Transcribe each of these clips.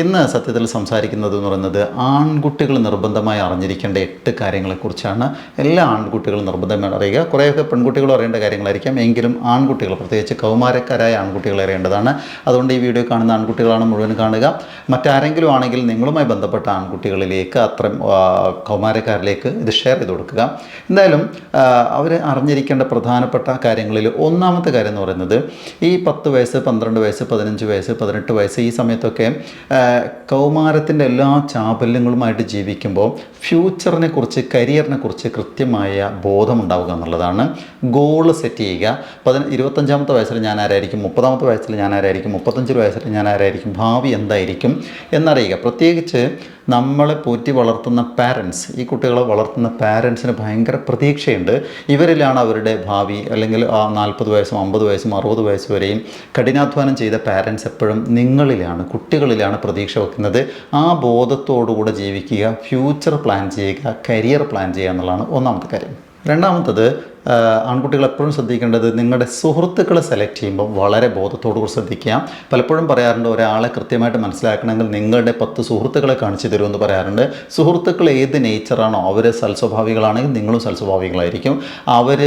ഇന്ന് സത്യത്തിൽ സംസാരിക്കുന്നത് എന്ന് പറയുന്നത് ആൺകുട്ടികൾ നിർബന്ധമായി അറിഞ്ഞിരിക്കേണ്ട എട്ട് കാര്യങ്ങളെക്കുറിച്ചാണ്. എല്ലാ ആൺകുട്ടികളും നിർബന്ധമായി അറിയുക. കുറേയൊക്കെ പെൺകുട്ടികളും അറിയേണ്ട കാര്യങ്ങളായിരിക്കാം. എങ്കിലും ആൺകുട്ടികൾ പ്രത്യേകിച്ച് കൗമാരക്കാരായ ആൺകുട്ടികൾ അറിയേണ്ടതാണ്. അതുകൊണ്ട് ഈ വീഡിയോ കാണുന്ന ആൺകുട്ടികളാണ് മുഴുവൻ കാണുക. മറ്റാരെങ്കിലും ആണെങ്കിൽ നിങ്ങളുമായി ബന്ധപ്പെട്ട ആൺകുട്ടികളിലേക്ക് അത്രയും കൗമാരക്കാരിലേക്ക് ഇത് ഷെയർ ചെയ്ത് കൊടുക്കുക. എന്തായാലും അവർ അറിഞ്ഞിരിക്കേണ്ട പ്രധാനപ്പെട്ട കാര്യങ്ങളിൽ ഒന്നാമത്തെ കാര്യം എന്ന് പറയുന്നത് ഈ പത്ത് വയസ്സ് പന്ത്രണ്ട് വയസ്സ് പതിനഞ്ച് വയസ്സ് പതിനെട്ട് വയസ്സ് ഈ സമയത്തൊക്കെ കൗമാരത്തിന്റെ എല്ലാ ചാപല്യങ്ങളുമായിട്ട് ജീവിക്കുമ്പോൾ ഫ്യൂച്ചറിനെ കുറിച്ച് കരിയറിനെ കുറിച്ച് കൃത്യമായ ബോധമുണ്ടാവുക എന്നുള്ളതാണ് ഗോൾ സെറ്റ് ചെയ്യുക. പതിന ഇരുപത്തഞ്ചാമത്തെ വയസ്സിൽ ഞാൻ ആരായിരിക്കും മുപ്പതാമത്തെ വയസ്സിൽ ഞാൻ ആരായിരിക്കും മുപ്പത്തഞ്ച് വയസ്സിൽ ഞാൻ ആരായിരിക്കും ഭാവി എന്തായിരിക്കും എന്നറിയുക. പ്രത്യേകിച്ച് നമ്മളെ പോറ്റി വളർത്തുന്ന പാരൻസ് ഈ കുട്ടികളെ വളർത്തുന്ന പാരൻസിന് ഭയങ്കര പ്രതീക്ഷയുണ്ട്. ഇവരിലാണ് അവരുടെ ഭാവി അല്ലെങ്കിൽ ആ നാൽപ്പത് വയസ്സും അമ്പത് വയസ്സും അറുപത് വയസ്സ് വരെയും കഠിനാധ്വാനം ചെയ്ത പാരൻസ് എപ്പോഴും നിങ്ങളിലാണ് കുട്ടികളിലാണ് പ്രതീക്ഷ വെക്കുന്നത്. ആ ബോധത്തോടുകൂടെ ജീവിക്കുക ഫ്യൂച്ചർ പ്ലാൻ ചെയ്യുക കരിയർ പ്ലാൻ ചെയ്യുക എന്നുള്ളതാണ് ഒന്നാമത്തെ കാര്യം. രണ്ടാമത്തത് ആൺകുട്ടികൾ എപ്പോഴും ശ്രദ്ധിക്കേണ്ടത് നിങ്ങളുടെ സുഹൃത്തുക്കളെ സെലക്ട് ചെയ്യുമ്പോൾ വളരെ ബോധത്തോടു കൂടി ശ്രദ്ധിക്കുക. പലപ്പോഴും പറയാറുണ്ട് ഒരാളെ കൃത്യമായിട്ട് മനസ്സിലാക്കണമെങ്കിൽ നിങ്ങളുടെ പത്ത് സുഹൃത്തുക്കളെ കാണിച്ചു തരുമെന്ന് പറയാറുണ്ട്. സുഹൃത്തുക്കൾ ഏത് നേച്ചറാണോ അവർ സൽസ്വഭാവികളാണെങ്കിൽ നിങ്ങളും സൽസ്വഭാവികളായിരിക്കും. അവർ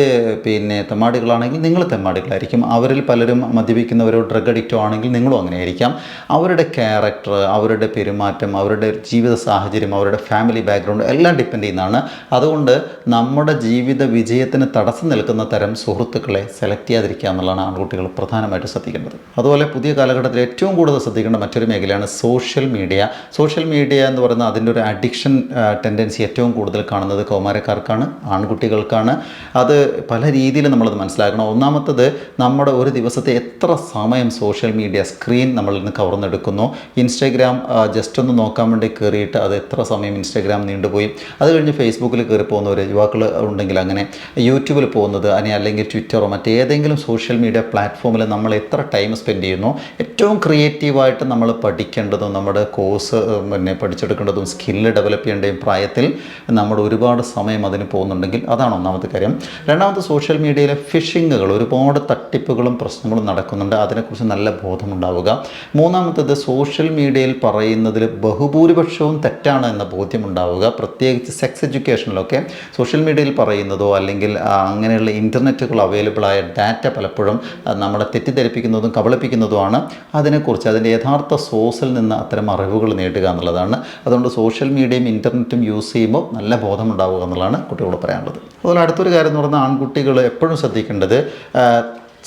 പിന്നെ തെമ്മാടികളാണെങ്കിൽ നിങ്ങൾ തെമ്മാടികളായിരിക്കും. അവരിൽ പലരും മദ്യപിക്കുന്നവരോ ഡ്രഗ് അഡിക്റ്റോ ആണെങ്കിൽ നിങ്ങളും അങ്ങനെയായിരിക്കാം. അവരുടെ ക്യാരക്ടർ അവരുടെ പെരുമാറ്റം അവരുടെ ജീവിത സാഹചര്യം അവരുടെ ഫാമിലി ബാക്ക്ഗ്രൗണ്ട് എല്ലാം ഡിപ്പെൻഡ് ചെയ്യുന്നതാണ്. അതുകൊണ്ട് നമ്മുടെ ജീവിത വിജയത്തിന് തടസ്സം നിൽക്കുന്ന തരം സുഹൃത്തുക്കളെ സെലക്ട് ചെയ്യാതിരിക്കുക എന്നുള്ളതാണ് ആൺകുട്ടികൾ പ്രധാനമായിട്ട് ശ്രദ്ധിക്കേണ്ടത്. അതുപോലെ പുതിയ കാലഘട്ടത്തിൽ ഏറ്റവും കൂടുതൽ ശ്രദ്ധിക്കേണ്ട മറ്റൊരു മേഖലയാണ് സോഷ്യൽ മീഡിയ സോഷ്യൽ മീഡിയ എന്ന് പറയുന്ന അതിന്റെ ഒരു അഡിക്ഷൻ ടെൻഡൻസി ഏറ്റവും കൂടുതൽ കാണുന്നത് കൗമാരക്കാർക്കാണ് ആൺകുട്ടികൾക്കാണ്. അത് പല രീതിയിൽ നമ്മളത് മനസ്സിലാക്കണം. ഒന്നാമത്തത് നമ്മുടെ ഒരു ദിവസത്തെ എത്ര സമയം സോഷ്യൽ മീഡിയ സ്ക്രീൻ നമ്മളിൽ നിന്ന് കവർന്നെടുക്കുന്നു. ഇൻസ്റ്റാഗ്രാം ജസ്റ്റ് ഒന്ന് നോക്കാൻ വേണ്ടി കയറിയിട്ട് അത് എത്ര സമയം ഇൻസ്റ്റാഗ്രാം നീണ്ടുപോയി. അത് കഴിഞ്ഞ് ഫേസ്ബുക്കിൽ കയറി പോകുന്നവർ യുവാക്കൾ ഉണ്ടെങ്കിൽ അങ്ങനെ. യൂട്യൂബിൽ പോകുന്നത് അനി അല്ലെങ്കിൽ ട്വിറ്ററോ മറ്റേതെങ്കിലും സോഷ്യൽ മീഡിയ പ്ലാറ്റ്ഫോമിൽ നമ്മൾ എത്ര ടൈം സ്പെൻഡ് ചെയ്യുന്നു ഏറ്റവും ക്രിയേറ്റീവായിട്ട് നമ്മൾ പഠിക്കേണ്ടതും നമ്മുടെ കോഴ്സ് പിന്നെ പഠിച്ചെടുക്കേണ്ടതും സ്കില്ല് ഡെവലപ്പ് ചെയ്യേണ്ടതും പ്രായത്തിൽ നമ്മൾ ഒരുപാട് സമയം അതിന് പോകുന്നുണ്ടെങ്കിൽ അതാണ് ഒന്നാമത്തെ കാര്യം. രണ്ടാമത് സോഷ്യൽ മീഡിയയിലെ ഫിഷിങ്ങുകൾ ഒരുപാട് തട്ടിപ്പുകളും പ്രശ്നങ്ങളും നടക്കുന്നുണ്ട്. അതിനെക്കുറിച്ച് നല്ല ബോധമുണ്ടാവുക. മൂന്നാമത്തത് സോഷ്യൽ മീഡിയയിൽ പറയുന്നതിൽ ബഹുഭൂരിപക്ഷവും തെറ്റാണ് എന്ന ബോധ്യമുണ്ടാവുക പ്രത്യേകിച്ച് സെക്സ് എഡ്യൂക്കേഷനിലൊക്കെ സോഷ്യൽ മീഡിയയിൽ പറയുന്നതോ അല്ലെങ്കിൽ അങ്ങനെയുള്ള ഇന്റർനെറ്റുകൾ അവൈലബിൾ ആയ ഡാറ്റ പലപ്പോഴും നമ്മളെ തെറ്റിദ്ധരിപ്പിക്കുന്നതും കബളിപ്പിക്കുന്നതുമാണ്. അതിനെക്കുറിച്ച് അതിന്റെ യഥാർത്ഥ സോഴ്സിൽ നിന്ന് അത്തരം അറിവുകൾ നേടുക എന്നുള്ളതാണ്. അതുകൊണ്ട് സോഷ്യൽ മീഡിയയും ഇന്റർനെറ്റും യൂസ് ചെയ്യുമ്പോൾ നല്ല ബോധമുണ്ടാവുക എന്നുള്ളതാണ് കുട്ടികളോട് പറയാനുള്ളത്. അതുപോലെ അടുത്തൊരു കാര്യം എന്ന് പറഞ്ഞാൽ ആൺകുട്ടികൾ എപ്പോഴും ശ്രദ്ധിക്കേണ്ടത്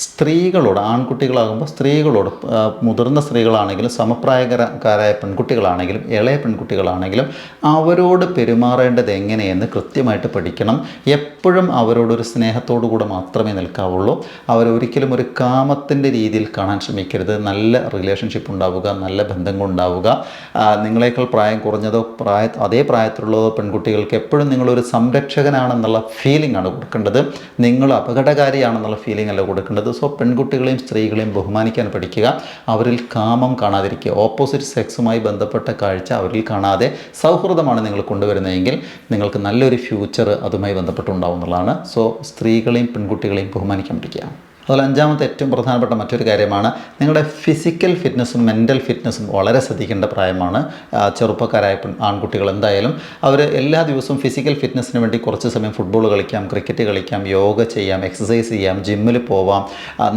സ്ത്രീകളോട് ആൺകുട്ടികളാകുമ്പോൾ സ്ത്രീകളോട് മുതിർന്ന സ്ത്രീകളാണെങ്കിലും സമപ്രായക്കാരായ പെൺകുട്ടികളാണെങ്കിലും ഇളയ പെൺകുട്ടികളാണെങ്കിലും അവരോട് പെരുമാറേണ്ടത് എങ്ങനെയെന്ന് കൃത്യമായിട്ട് പഠിക്കണം. എപ്പോഴും അവരോടൊരു സ്നേഹത്തോടു കൂടെ മാത്രമേ നിൽക്കാവുള്ളൂ. അവരൊരിക്കലും ഒരു കാമത്തിന്റെ രീതിയിൽ കാണാൻ ശ്രമിക്കരുത്. നല്ല റിലേഷൻഷിപ്പ് ഉണ്ടാവുക നല്ല ബന്ധങ്ങൾ ഉണ്ടാവുക. നിങ്ങളെക്കാൾ പ്രായം കുറഞ്ഞതോ പ്രായ അതേ പ്രായത്തിലുള്ളതോ പെൺകുട്ടികൾക്ക് എപ്പോഴും നിങ്ങളൊരു സംരക്ഷകനാണെന്നുള്ള ഫീലിംഗ് ആണ് കൊടുക്കേണ്ടത്. നിങ്ങൾ അപകടകാരിയാണെന്നുള്ള ഫീലിംഗ് അല്ല കൊടുക്കേണ്ടത്. സോ പെൺകുട്ടികളെയും സ്ത്രീകളെയും ബഹുമാനിക്കാൻ പഠിക്കുക അവരിൽ കാമം കാണാതിരിക്കുക ഓപ്പോസിറ്റ് സെക്സുമായി ബന്ധപ്പെട്ട കാഴ്ച അവരിൽ കാണാതെ സൗഹൃദമാണ് നിങ്ങൾ കൊണ്ടുവരുന്നതെങ്കിൽ നിങ്ങൾക്ക് നല്ലൊരു ഫ്യൂച്ചർ അതുമായി ബന്ധപ്പെട്ടുണ്ടാവും എന്നുള്ളതാണ്. സോ സ്ത്രീകളെയും പെൺകുട്ടികളെയും ബഹുമാനിക്കാൻ പഠിക്കുക. അതുപോലെ അഞ്ചാമത്തെ ഏറ്റവും പ്രധാനപ്പെട്ട മറ്റൊരു കാര്യമാണ് നിങ്ങളുടെ ഫിസിക്കൽ ഫിറ്റ്നസ്സും മെന്റൽ ഫിറ്റ്നസ്സും വളരെ ശ്രദ്ധിക്കേണ്ട പ്രായമാണ്. ചെറുപ്പക്കാരായ ആൺകുട്ടികൾ എന്തായാലും അവർ എല്ലാ ദിവസവും ഫിസിക്കൽ ഫിറ്റ്നസ്സിന് വേണ്ടി കുറച്ച് സമയം ഫുട്ബോൾ കളിക്കാം ക്രിക്കറ്റ് കളിക്കാം യോഗ ചെയ്യാം എക്സസൈസ് ചെയ്യാം ജിമ്മിൽ പോവാം.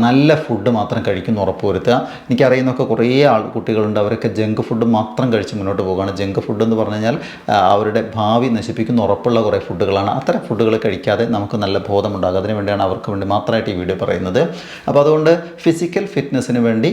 നല്ല ഫുഡ് മാത്രം കഴിക്കുന്നു ഉറപ്പുവരുത്തുക എനിക്കറിയുന്നൊക്കെ കുറേ ആൾ കുട്ടികളുണ്ട്. അവരൊക്കെ ജങ്ക് ഫുഡ് മാത്രം കഴിച്ച് മുന്നോട്ട് പോകുകയാണ് ജങ്ക് ഫുഡ് എന്ന് പറഞ്ഞു കഴിഞ്ഞാൽ അവരുടെ ഭാവി നശിപ്പിക്കുന്ന ഉറപ്പുള്ള കുറേ ഫുഡുകളാണ് അത്തരം ഫുഡുകൾ കഴിക്കാതെ നമുക്ക് നല്ല ബോധമുണ്ടാകും. അതിനു വേണ്ടിയാണ് അവർക്ക് വേണ്ടി മാത്രമായിട്ട് ഈ വീഡിയോ പറയുന്നത്. അപ്പോൾ അതുകൊണ്ട് ഫിസിക്കൽ ഫിറ്റ്നസ്സിന് വേണ്ടി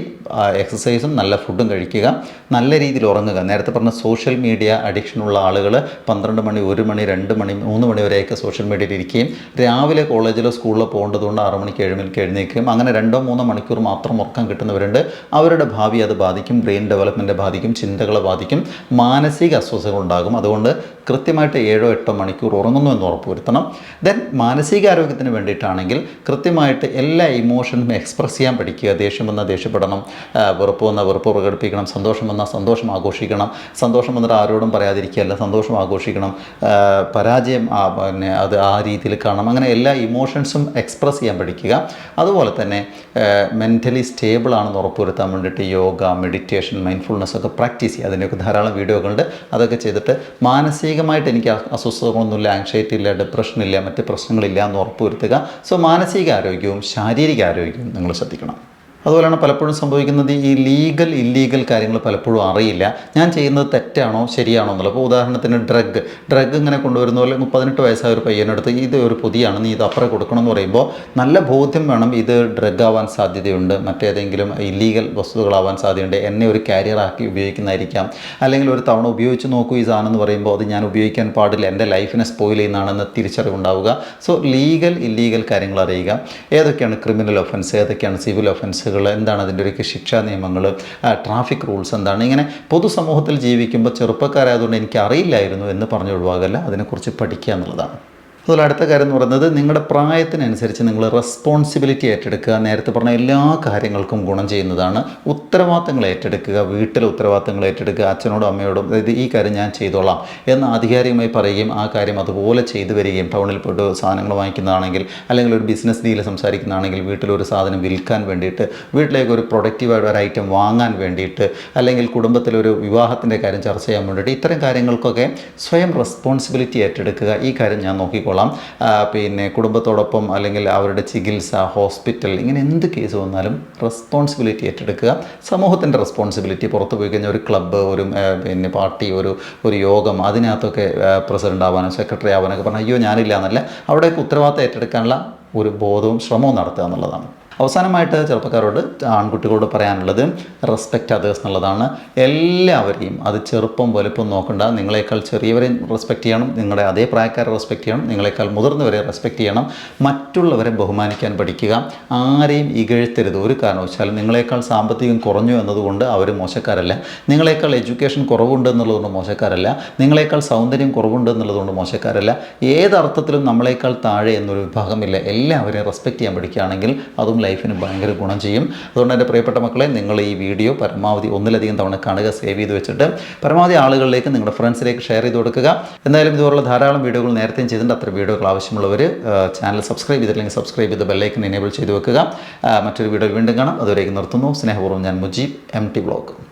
എക്സസൈസും നല്ല ഫുഡും കഴിക്കുക. നല്ല രീതിയിൽ ഉറങ്ങുക. നേരത്തെ പറഞ്ഞ സോഷ്യൽ മീഡിയ അഡിക്ഷനുള്ള ആളുകൾ പന്ത്രണ്ട് മണി ഒരു മണി രണ്ട് മണി മൂന്ന് മണി വരെയൊക്കെ സോഷ്യൽ മീഡിയയിൽ ഇരിക്കുകയും രാവിലെ കോളേജിലോ സ്കൂളിലോ പോകേണ്ടതുകൊണ്ട് ആറ് മണിക്ക് ഏഴ് മണിക്ക് എഴുന്നേൽക്കുകയും അങ്ങനെ രണ്ടോ മൂന്നോ മണിക്കൂർ മാത്രം ഉറക്കം കിട്ടുന്നവരുണ്ട്. അവരുടെ ഭാവി അത് ബാധിക്കും ബ്രെയിൻ ഡെവലപ്മെന്റ് ബാധിക്കും ചിന്തകളെ ബാധിക്കും മാനസിക അസ്വസ്ഥകൾ ഉണ്ടാകും. അതുകൊണ്ട് കൃത്യമായിട്ട് ഏഴോ എട്ടോ മണിക്കൂർ ഉറങ്ങുന്നു എന്ന് ഉറപ്പുവരുത്തണം. ദെൻ മാനസികാരോഗ്യത്തിന് വേണ്ടിയിട്ടാണെങ്കിൽ കൃത്യമായിട്ട് എല്ലാ ഇമോഷനും എക്സ്പ്രസ് ചെയ്യാൻ പഠിക്കുക. ദേഷ്യം വന്നാൽ ദേഷ്യപ്പെടണം. വെറുപ്പ് വന്നാൽ വെറുപ്പ് പ്രകടിപ്പിക്കണം. സന്തോഷം വന്നാൽ സന്തോഷം ആഘോഷിക്കണം. സന്തോഷം വന്നിട്ട് ആരോടും പറയാതിരിക്കുകയല്ല സന്തോഷം ആഘോഷിക്കണം. പരാജയം പിന്നെ അത് ആ രീതിയിൽ കാണണം. അങ്ങനെ എല്ലാ ഇമോഷൻസും എക്സ്പ്രസ് ചെയ്യാൻ പഠിക്കുക. അതുപോലെ തന്നെ മെന്റലി സ്റ്റേബിൾ ആണെന്ന് ഉറപ്പുവരുത്താൻ വേണ്ടിയിട്ട് യോഗ മെഡിറ്റേഷൻ മൈൻഡ്ഫുൾനെസ് ഒക്കെ പ്രാക്ടീസ് ചെയ്യുക. അതിന്റെയൊക്കെ ധാരാളം വീഡിയോകളുണ്ട്. അതൊക്കെ ചെയ്തിട്ട് മാനസികമായിട്ട് എനിക്ക് അസ്വസ്ഥതകളൊന്നുമില്ല ആങ്ഷൈറ്റി ഇല്ല ഡിപ്രഷൻ ഇല്ല മറ്റ് പ്രശ്നങ്ങളില്ല എന്ന് ഉറപ്പുവരുത്തുക. സോ മാനസിക ആരോഗ്യവും ശാരീരിക ആരോഗ്യവും നിങ്ങൾ ശ്രദ്ധിക്കണം. അതുപോലെയാണ് പലപ്പോഴും സംഭവിക്കുന്നത് ഈ ലീഗൽ ഇല്ലീഗൽ കാര്യങ്ങൾ പലപ്പോഴും അറിയില്ല. ഞാൻ ചെയ്യുന്നത് തെറ്റാണോ ശരിയാണോ എന്നുള്ളത്. അപ്പോൾ ഉദാഹരണത്തിന് ഡ്രഗ് ഡ്രഗ് ഇങ്ങനെ കൊണ്ടുവരുന്ന പോലെ പതിനെട്ട് വയസ്സായ ഒരു പയ്യനെടുത്ത് ഇത് ഒരു പുതിയാണ് നീ ഇത് അപ്പുറം കൊടുക്കണം എന്ന് പറയുമ്പോൾ നല്ല ബോധ്യം വേണം ഇത് ഡ്രഗ് ആവാൻ സാധ്യതയുണ്ട്. മറ്റേതെങ്കിലും ഇല്ലീഗൽ വസ്തുക്കളാവാൻ സാധ്യതയുണ്ട്. എന്നെ ഒരു കാരിയറാക്കി ഉപയോഗിക്കുന്നതായിരിക്കാം. അല്ലെങ്കിൽ ഒരു തവണ ഉപയോഗിച്ച് നോക്കൂ ഈ സാധനം എന്ന് പറയുമ്പോൾ അത് ഞാൻ ഉപയോഗിക്കാൻ പാടില്ല. എന്റെ ലൈഫിനെ സ്പോയിൽ ചെയ്യുന്നതാണെന്ന് തിരിച്ചറിവുണ്ടാവുക. സോ ലീഗൽ ഇല്ലീഗൽ കാര്യങ്ങൾ അറിയുക. ഏതൊക്കെയാണ് ക്രിമിനൽ ഒഫൻസ് ഏതൊക്കെയാണ് സിവിൽ ഒഫൻസുകൾ എന്താണ് അതിന്റെ ഒരു ശിക്ഷാ നിയമങ്ങൾ ട്രാഫിക് റൂൾസ് എന്താണ്? ഇങ്ങനെ പൊതുസമൂഹത്തിൽ ജീവിക്കുമ്പോൾ ചെറുപ്പക്കാരായതുകൊണ്ട് എനിക്ക് അറിയില്ലായിരുന്നു എന്ന് പറഞ്ഞു ഒഴിവാകല്ല. അതിനെക്കുറിച്ച് പഠിക്കുക എന്നുള്ളതാണ്. അതുപോലെ അടുത്ത കാര്യം എന്ന് പറയുന്നത് നിങ്ങളുടെ പ്രായത്തിനനുസരിച്ച് നിങ്ങൾ റെസ്പോൺസിബിലിറ്റി ഏറ്റെടുക്കുക. നേരത്തെ പറഞ്ഞ എല്ലാ കാര്യങ്ങൾക്കും ഗുണം ചെയ്യുന്നതാണ്. ഉത്തരവാദിത്തങ്ങൾ ഏറ്റെടുക്കുക. വീട്ടിലെ ഉത്തരവാദിത്തങ്ങൾ ഏറ്റെടുക്കുക. അച്ഛനോടും അമ്മയോടും അതായത് ഈ കാര്യം ഞാൻ ചെയ്തോളാം എന്ന് ആധികാരികമായി പറയുകയും ആ കാര്യം അതുപോലെ ചെയ്തു വരികയും ടൗണിൽ പോയിട്ട് സാധനങ്ങൾ വാങ്ങിക്കുന്നതാണെങ്കിൽ അല്ലെങ്കിൽ ഒരു ബിസിനസ് ഡീൽ സംസാരിക്കുന്നതാണെങ്കിൽ വീട്ടിലൊരു സാധനം വിൽക്കാൻ വേണ്ടിയിട്ട് വീട്ടിലേക്ക് ഒരു പ്രൊഡക്റ്റീവായിട്ട് ഒരു ഐറ്റം വാങ്ങാൻ വേണ്ടിയിട്ട് അല്ലെങ്കിൽ കുടുംബത്തിലൊരു വിവാഹത്തിന്റെ കാര്യം ചർച്ച ചെയ്യാൻ വേണ്ടിയിട്ട് ഇത്തരം കാര്യങ്ങൾക്കൊക്കെ സ്വയം റെസ്പോൺസിബിലിറ്റി ഏറ്റെടുക്കുക. ഈ കാര്യം ഞാൻ നോക്കിക്കോളാം. ആ, പിന്നെ കുടുംബത്തോടൊപ്പം അല്ലെങ്കിൽ അവരുടെ ചികിത്സ ഹോസ്പിറ്റൽ ഇങ്ങനെ എന്ത് കേസ് വന്നാലും റെസ്പോൺസിബിലിറ്റി ഏറ്റെടുക്കുക. സമൂഹത്തിന്റെ റെസ്പോൺസിബിലിറ്റി പുറത്ത് പോയി കഴിഞ്ഞാൽ ഒരു ക്ലബ്ബ് ഒരു പിന്നെ പാർട്ടി ഒരു ഒരു യോഗം അതിനകത്തൊക്കെ പ്രസിഡന്റ് ആവാനോ സെക്രട്ടറി ആവാനൊക്കെ പറഞ്ഞാൽ അയ്യോ ഞാനില്ല എന്നല്ല. അവിടെയൊക്കെ ഉത്തരവാദിത്തം ഏറ്റെടുക്കാനുള്ള ഒരു ബോധവും ശ്രമവും നടത്തുക എന്നുള്ളതാണ്. അവസാനമായിട്ട് ചെറുപ്പക്കാരോട് ആൺകുട്ടികളോട് പറയാനുള്ളത് റെസ്പെക്റ്റ് അതേഴ്സ് എന്നുള്ളതാണ്. എല്ലാവരെയും അത് ചെറുപ്പം വലുപ്പം നോക്കണ്ട. നിങ്ങളെക്കാൾ ചെറിയവരെയും റെസ്പെക്റ്റ് ചെയ്യണം. നിങ്ങളുടെ അതേ പ്രായക്കാരെ റെസ്പെക്റ്റ് ചെയ്യണം. നിങ്ങളെക്കാൾ മുതിർന്നവരെ റെസ്പെക്റ്റ് ചെയ്യണം. മറ്റുള്ളവരെ ബഹുമാനിക്കാൻ പഠിക്കുക. ആരെയും ഇകഴ്ത്തരുത്. ഒരു കാരണവശാലും നിങ്ങളെക്കാൾ സാമ്പത്തികം കുറഞ്ഞു എന്നതുകൊണ്ട് അവർ മോശക്കാരല്ല. നിങ്ങളെക്കാൾ എഡ്യൂക്കേഷൻ കുറവുണ്ട് എന്നുള്ളതുകൊണ്ട് മോശക്കാരല്ല. നിങ്ങളെക്കാൾ സൗന്ദര്യം കുറവുണ്ട് എന്നുള്ളതുകൊണ്ട് മോശക്കാരല്ല. ഏതർത്ഥത്തിലും നമ്മളെക്കാൾ താഴെ എന്നൊരു വിഭാഗമില്ല. എല്ലാവരെയും റെസ്പെക്റ്റ് ചെയ്യാൻ പഠിക്കുകയാണെങ്കിൽ അതും ലൈഫിന് ഭയങ്കര ഗുണം ചെയ്യും. അതുകൊണ്ട് എന്റെ പ്രിയപ്പെട്ട മക്കളെ നിങ്ങൾ ഈ വീഡിയോ പരമാവധി ഒന്നിലധികം തവണ കാണുക സേവ് ചെയ്ത് വെച്ചിട്ട് പരമാവധി ആളുകളിലേക്ക് നിങ്ങളുടെ ഫ്രണ്ട്സിലേക്ക് ഷെയർ ചെയ്ത് കൊടുക്കുക. എന്തായാലും ഇതുപോലുള്ള ധാരാളം വീഡിയോകൾ നേരത്തെയും ചെയ്തിട്ടുണ്ട്. അത്ര വീഡിയോകൾ ആവശ്യമുള്ളവർ ചാനൽ സബ്സ്ക്രൈബ് ചെയ്തില്ലെങ്കിൽ സബ്സ്ക്രൈബ് ചെയ്ത് ബെല്ലൈക്കൻ എനേബിൾ ചെയ്ത് വെക്കുക. മറ്റൊരു വീഡിയോ വീണ്ടും കാണാം. അതുവരേക്ക് നിർത്തുന്നു. സ്നേഹപൂർവം ഞാൻ മുജീബ് എം ടി ബ്ലോഗ്